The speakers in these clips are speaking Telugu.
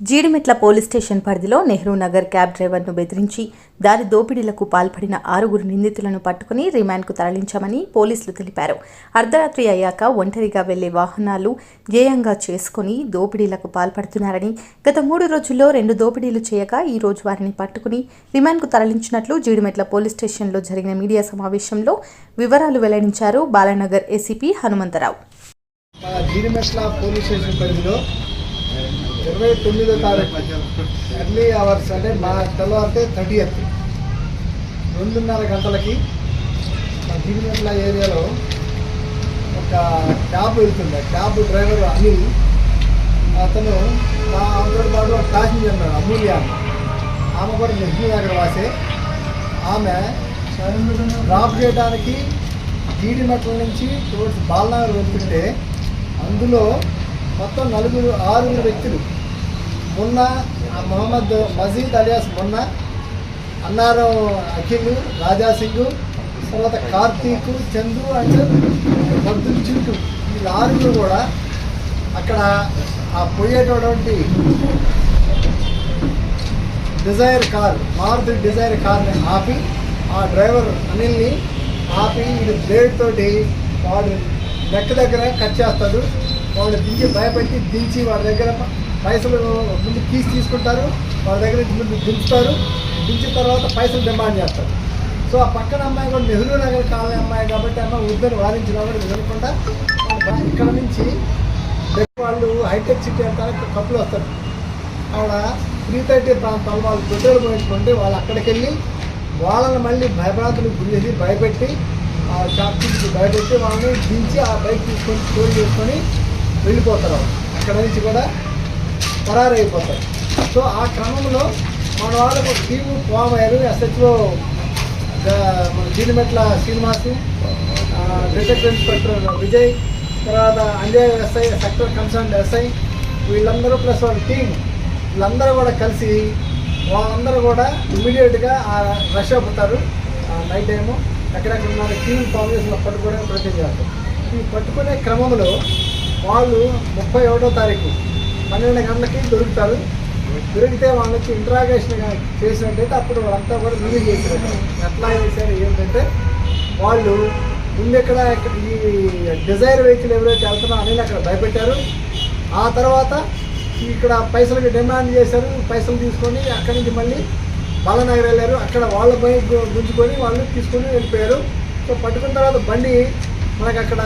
జీడిమెట్ల పోలీస్ స్టేషన్ పరిధిలో నెహ్రూ నగర్ క్యాబ్ డ్రైవర్ను బెదిరించి దారి దోపిడీలకు పాల్పడిన ఆరుగురు నిందితులను పట్టుకుని రిమాండ్కు తరలించామని పోలీసులు తెలిపారు. అర్ధరాత్రి అయ్యాక ఒంటరిగా వెళ్ళే వాహనాలు ధ్యేయంగా చేసుకుని దోపిడీలకు పాల్పడుతున్నారని గత మూడు రోజుల్లో రెండు దోపిడీలు చేయగా ఈ రోజు వారిని పట్టుకుని రిమాండ్కు తరలించినట్లు జీడిమెట్ల పోలీస్ స్టేషన్లో జరిగిన మీడియా సమావేశంలో వివరాలు వెల్లడించారు Balanagar ACP Hanumantharao. Jeedimetla police station పరిధిలో ఇరవై తొమ్మిదో తారీఖు ఎర్లీ అవర్స్ అంటే మా తెల్లవారితే థర్టీ ఎత్ రెండున్నర గంటలకి మా దిగినట్ల ఏరియాలో ఒక క్యాబ్ వెళ్తుంది క్యాబ్ డ్రైవర్ అనిల్. అతను మా అందరి పాటు ప్యాసింజర్ ఉన్నాడు అమూల్య ఆమె. కూడా నెహ్రూ నగర్ వాసే. ఆమె డ్రాప్ చేయడానికి జీడిమెట్ల నుంచి టువర్డ్స్ బాలనగర్ వెళ్తుంటే అందులో మొత్తం నలుగురు ఆరుగురు వ్యక్తులు మొన్న ఆ మొహమ్మద్ మజీద్ అలియాస్ మొన్న అన్నారం అఖిల్ రాజాసింగ్ తర్వాత కార్తీక్ చందు అండ్ మద్దుల్ చింటూ ఈ ఆరుగురు కూడా అక్కడ ఆ పోయేటటువంటి డిజైర్ కార్ మారుతి డిజైర్ కార్ని ఆపి ఆ డ్రైవర్ అనిల్ని ఆపి ఇది బ్లేడ్ తోటి వాడు నెక్ దగ్గర కట్ చేస్తాడు. వాడు దించి భయపెట్టి దించి వాడి దగ్గర పైసలు ముందు కీస్ తీసుకుంటారు వాళ్ళ దగ్గర నుంచి ముందు దించుతారు దించిన తర్వాత పైసలు డిమాండ్ చేస్తారు. సో ఆ పక్కన అమ్మాయి కూడా నెహ్రూ నగర్ కాలనీ అమ్మాయి కాబట్టి అమ్మాయి వద్దని వాదించిన కూడా వినకుండా ఇక్కడ నుంచి వాళ్ళు హైటెక్ సిటీ అంటారు కప్పులు వస్తారు. ఆవిడ త్రీ థర్టీ ప్రాంతాలు వాళ్ళు పెట్రోల్ పోయించుకుంటే వాళ్ళు అక్కడికి వెళ్ళి వాళ్ళని మళ్ళీ భయభ్రాంతులకు గురి చేసి భయపెట్టి ఆ షాప్ నుంచి భయపెట్టి వాళ్ళని దించి ఆ బైక్ తీసుకొని స్టోర్ చేసుకొని వెళ్ళిపోతారు అక్కడ నుంచి కూడా పరారైపోతారు సో ఆ క్రమంలో మన వాళ్ళకు ఒక టీము ఫామ్ అయ్యారు. ఎస్హెచ్ఓ మన జీడిమెట్ల శ్రీనివాసు ఆ, డిటెక్టివ్ ఇన్స్పెక్టర్ విజయ్ తర్వాత Anjay SI sector concern SI వీళ్ళందరూ ప్లస్ వాళ్ళ టీం వీళ్ళందరూ కూడా కలిసి వాళ్ళందరూ కూడా ఇమీడియట్గా రష్ అవుతారు. నైట్ టైము ఎక్కడెక్కడ ఉన్నారు టీం ఫామ్ చేసిన పట్టుకోవడానికి ప్రయత్నం చేస్తారు ఈ పట్టుకునే క్రమంలో వాళ్ళు ముప్పై ఒకటో తారీఖు పన్నెండు గంటలకి దొరుకుతారు. దొరికితే వాళ్ళకి ఇంట్రాగేషన్ చేసినట్టయితే అప్పుడు వాళ్ళంతా కూడా రిలీజ్ చేశారు ఎట్లా చేశారు ఏంటంటే వాళ్ళు ముందు ఎక్కడ ఈ డిజైర్ వెహికల్ ఎవరైతే వెళ్తున్నారో అనేది అక్కడ భయపెట్టారు. ఆ తర్వాత ఇక్కడ పైసలకి డిమాండ్ చేశారు. పైసలు తీసుకొని అక్కడి నుంచి మళ్ళీ బాలనగర్ వెళ్ళారు. అక్కడ వాళ్ళ బైక్ గుంజుకొని వాళ్ళు తీసుకొని వెళ్ళిపోయారు. సో పట్టుకున్న తర్వాత బండి మనకు అక్కడ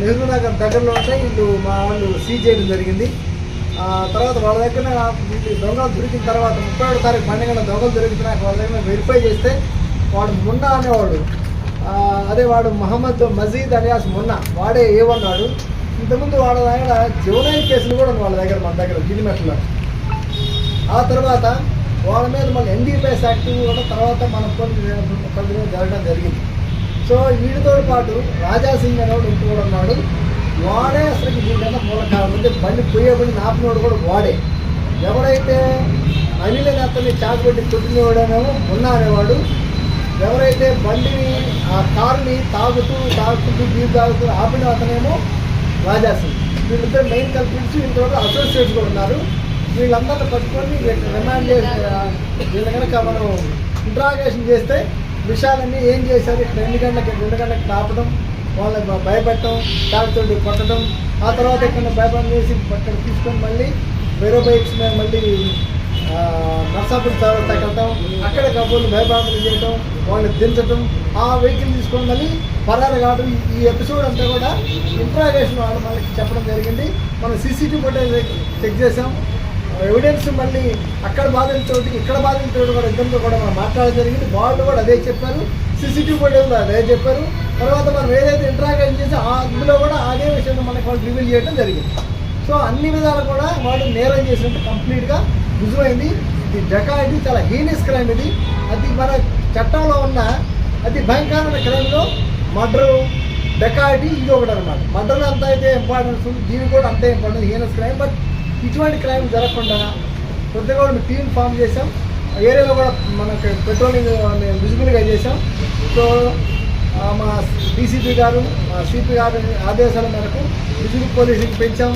నెహ్రూ నగర్ దగ్గరలో ఉంటే వీళ్ళు మా వాళ్ళు సీజ్ చేయడం జరిగింది. ఆ, తర్వాత వాళ్ళ దగ్గర వీళ్ళు దొంగలు దొరికిన తర్వాత ముప్పై ఏడు తారీఖు పండుగ దొంగలు దొరికినాక వాళ్ళ దగ్గర వెరిఫై చేస్తే వాడు మున్నా అనేవాడు. అదే వాడు మహమ్మద్ మజీద్ అలియాస్ మున్నా. వాడే ఏమన్నాడు ఇంతకుముందు వాళ్ళ దగ్గర జోనైల్ కేసులు కూడా వాళ్ళ దగ్గర మన దగ్గర గిరిమెట్లో ఆ తర్వాత వాళ్ళ మీద మన ఎన్డీపీఎస్ యాక్టివ్ కూడా తర్వాత మన కొన్ని కొన్ని జరగడం జరిగింది. సో వీడితో పాటు రాజా సింగ్ అనేవాడు ఇంటి కూడా ఉన్నాడు. వాడే అసలు దీనికన్నా మూల కారణం. అంటే బండి పోయేబడి నాపినోడు కూడా వాడే. ఎవరైతే అనిల నేతని చాకుపెట్టి కొట్టినవాడేమో ఉన్నా అనేవాడు. ఎవరైతే బండిని ఆ కారుని తాగుతూ తాగుతూ బీర్ తాగుతూ ఆపిన అతనేమో రాజా సింగ్. వీళ్ళిద్దరు మెయిన్ కల్పించి వీళ్ళతో అసోసియేట్స్ కూడా ఉన్నారు. వీళ్ళందరూ పట్టుకొని వీళ్ళకి రిమాండ్ చేసి వీళ్ళ కనుక మనం ఇంట్రాగేషన్ చేస్తే విషయాలన్నీ ఏం చేశారు? ఇక్కడ ఎన్ని గంటలకి రెండు గంటలకు ఆపడం వాళ్ళని భయపెట్టడం దానితో కొట్టడం ఆ తర్వాత ఇక్కడ భయపడం చేసి పక్కన తీసుకొని మళ్ళీ వేరే బైక్స్ మేము మళ్ళీ ఆ, నర్సాపూర్ తర్వాత కట్టడం అక్కడ కబుర్లు భయభ్రాంతులు చేయటం వాళ్ళని దించటం ఆ వెహికల్ తీసుకొని మళ్ళీ పరారు కావడం ఈ- ఈ ఎపిసోడ్ అంతా కూడా ఇంట్రాగేషన్ వాళ్ళు మనకి చెప్పడం జరిగింది. మనం సీసీటీవీ ఫుటేజ్ చెక్ చేసాం ఎవిడెన్స్ మళ్ళీ అక్కడ బాధితులతో ఇక్కడ బాధితులతో కూడా ఇద్దరితో కూడా మనం మాట్లాడడం జరిగింది. వాళ్ళు కూడా అదే చెప్పారు. సీసీటీవీ కూడా అదే చెప్పారు. తర్వాత మనం ఏదైతే ఇంటరాక్షన్ చేసి ఆ అందులో కూడా అదే విషయంలో మనకి వాళ్ళు రివీల్ చేయడం జరిగింది. సో అన్ని విధాలు కూడా వాళ్ళు నేరం చేసినట్టు కంప్లీట్గా రుజువైంది. ఇది డకాయిటీ చాలా హీనియస్ క్రైమ్ ఇది. అది మన చట్టంలో ఉన్న అతి భయంకరమైన క్రైమ్లో మర్డరు డకాయిటీ ఇది ఒకటి అనమాట మర్డర్ అంత అయితే ఇంపార్టెన్స్ ఉంది. దీనికి కూడా అంతే ఇంపార్టెన్స్ హీనస్ క్రైమ్ బట్ ఇటువంటి క్రైమ్ జరగకుండా కొద్దిగా కూడా మేము టీం ఫామ్ చేసాం ఏరియాలో కూడా మనకి పెట్రోలింగ్ మేము విజిబుల్గా చేసాం సో మా డీసీపీ గారు మా సిపి గారు ఆదేశాల మేరకు విజిబుల్ పోలీసింగ్ పెంచాం.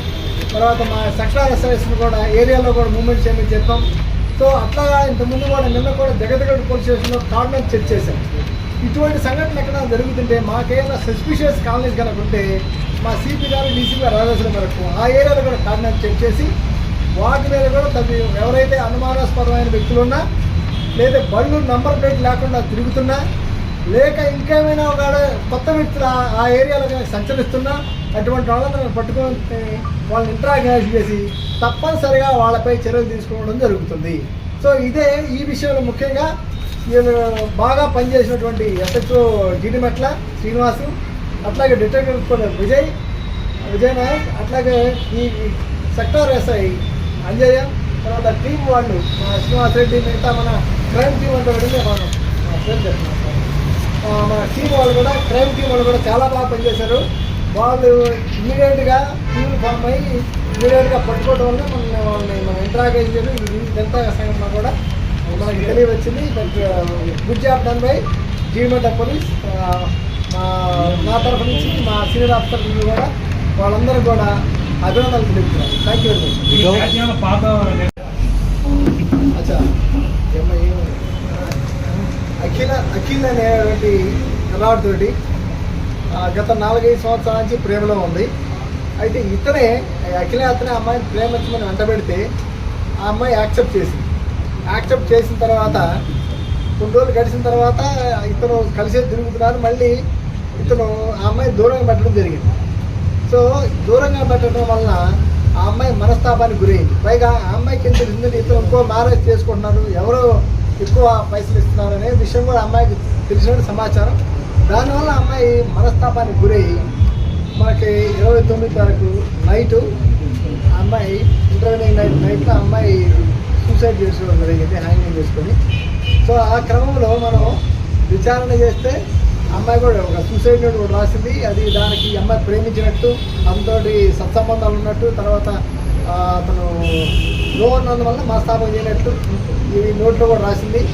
తర్వాత మా సెక్టర్ ఎస్ఐస్ని కూడా ఏరియాలో కూడా మూమెంట్ చేయమని చెప్పాం. సో అట్లా ఇంతకుముందు కూడా నిన్న కూడా జగతగడ్ పోలీస్ స్టేషన్లో కార్నర్ చెక్ చేశాం. ఇటువంటి సంఘటనలు ఎక్కడ జరుగుతుంటే మాకేమైనా సస్పిషియస్ కాలనీస్ కనుక ఉంటే మా సిపి గారు డీసీ గారు రావాల్సిన వరకు ఆ ఏరియాలో కూడా కార్నర్ చెక్ చేసి వాటి మీద కూడా తగ్గి ఎవరైతే అనుమానాస్పదమైన వ్యక్తులు ఉన్నా లేదా బళ్ళు నంబర్ ప్లేట్ లేకుండా తిరుగుతున్నా లేక ఇంకేమైనా ఒక కొత్త వ్యక్తులు ఆ- ఏరియాలో కనుక సంచరిస్తున్నా అటువంటి వాళ్ళని పట్టుకొని వాళ్ళని ఇంట్రాగేషన్ చేసి తప్పనిసరిగా వాళ్ళపై చర్యలు తీసుకోవడం జరుగుతుంది. సో ఇదే ఈ విషయంలో ముఖ్యంగా ఈయన బాగా పనిచేసినటువంటి ఎస్హెచ్ఓ జిడిమెట్ల శ్రీనివాసు అట్లాగే డిటెక్టివ్ కూడా విజయ్ విజయ్ నాయక్ అట్లాగే ఈ సెక్టార్ ఎస్ఐ అంజయ్య తర్వాత టీం వాళ్ళు మా శ్రీనివాస్ రెడ్డి మిగతా మన క్రైమ్ టీం అంటే వెళ్ళి మనం మా మన టీం వాళ్ళు కూడా క్రైమ్ టీం వాళ్ళు కూడా చాలా బాగా పనిచేశారు. వాళ్ళు ఇమీడియట్గా టీం ఫామ్ అయ్యి ఇమీడియట్గా పట్టుకోవడం వల్ల మన వాళ్ళని మనం ఇంటరాగేజ్ చేయడం ఇది ఇదంతా సంఘటన కూడా. మనకి తెలియవచ్చింది but good job done by జీవమెంట police మా నా తరఫు నుంచి మా సీనియర్ ఆఫీసర్ నుంచి కూడా వాళ్ళందరూ కూడా అభినందనలు తెలుపుతున్నారు. థ్యాంక్ యూ వెరీ మచ్ అచ్చా. అఖిల అఖిల్ అనేటువంటి కుర్రాడితోటి ఆ, గత నాలుగైదు సంవత్సరాల నుంచి ప్రేమలో ఉంది. అయితే ఇతనే అఖిల అతనే అమ్మాయిని ప్రేమించమని వెంటబెడితే ఆ అమ్మాయి యాక్సెప్ట్ చేసింది. యాక్సెప్ట్ చేసిన తర్వాత కొన్ని రోజులు గడిచిన తర్వాత ఇతను కలిసే తిరుగుతున్నారు మళ్ళీ ఇతను ఆ అమ్మాయి దూరంగా పెట్టడం జరిగింది. సో దూరంగా పెట్టడం వలన ఆ అమ్మాయి మనస్తాపానికి గురైంది. పైగా ఆ అమ్మాయికి కింద తెలిసిందంటే ఇతను ఇంకో మ్యారేజ్ చేసుకుంటున్నారు ఎవరో ఎక్కువ పైసలు ఇస్తున్నారు అనే విషయం కూడా అమ్మాయికి తెలిసిన సమాచారం. దానివల్ల అమ్మాయి మనస్తాపానికి గురయ్యి మనకి ఇరవై తొమ్మిది తారీఖు నైటు ఆ అమ్మాయి ఇంటర్వ్యూ నైట్ నైట్లో అమ్మాయి సూసైడ్ చేసుకోవడం జరిగింది హ్యాంగింగ్ చేసుకొని. సో ఆ క్రమంలో మనం విచారణ చేస్తే అమ్మాయి కూడా ఒక సూసైడ్ నోట్ కూడా రాసింది. అది దానికి అమ్మాయి ప్రేమించినట్టు అతనితోటి సత్సంబంధాలు ఉన్నట్టు తర్వాత అతను లో ఉన్నందువల్ల మనస్తాపం చేయనట్టు ఈ నోట్లో కూడా రాసింది.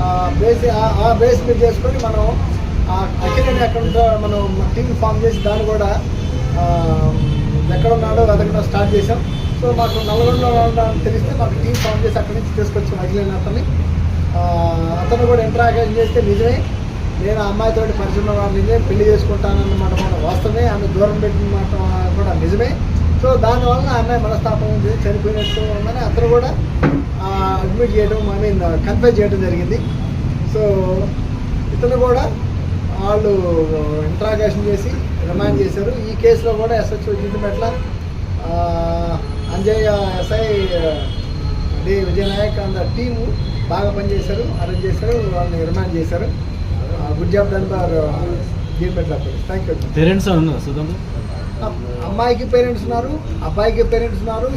ఆ, బేస్ ఆ- బేస్ మీద చేసుకొని మనం ఆ అఖిలని అక్కడ మనం టీం ఫామ్ చేసి దాన్ని కూడా ఎక్కడ ఉన్నాడో వెతకడం స్టార్ట్ చేసాం సో మాకు నల్గొండలో అని తెలిస్తే మాకు టీం ఫామ్ చేసి అక్కడి నుంచి తీసుకొచ్చి అఖిలని అతన్ని. అతను కూడా ఇంటరాక్షన్ చేస్తే నిజమే. నేను ఆ అమ్మాయితో పరిచయం వాళ్ళని నిజమే పెళ్ళి చేసుకుంటానన్నమాట మన వాస్తవమే. ఆమె దూరం పెట్టిన మాట కూడా నిజమే. సో దానివల్ల అమ్మాయి మనస్తాపం ఉంది, చనిపోయినట్టు ఉందని అతను కూడా అడ్మిట్ చేయడం ఐ మీన్ కన్ఫ్యూజ్ చేయడం జరిగింది. సో ఇతను కూడా వాళ్ళు ఇంట్రాగేషన్ చేసి రిమాండ్ చేశారు. ఈ కేసులో కూడా SHO Jeedimetla Anjaiah SI D Vijayanayak అంద టీము బాగా పనిచేశారు అరేంజ్ చేశారు వాళ్ళని రిమాండ్ చేశారు. Good job done Jeedimetla thank you parents అమ్మాయికి పేరెంట్స్ ఉన్నారు అబ్బాయికి పేరెంట్స్ ఉన్నారు.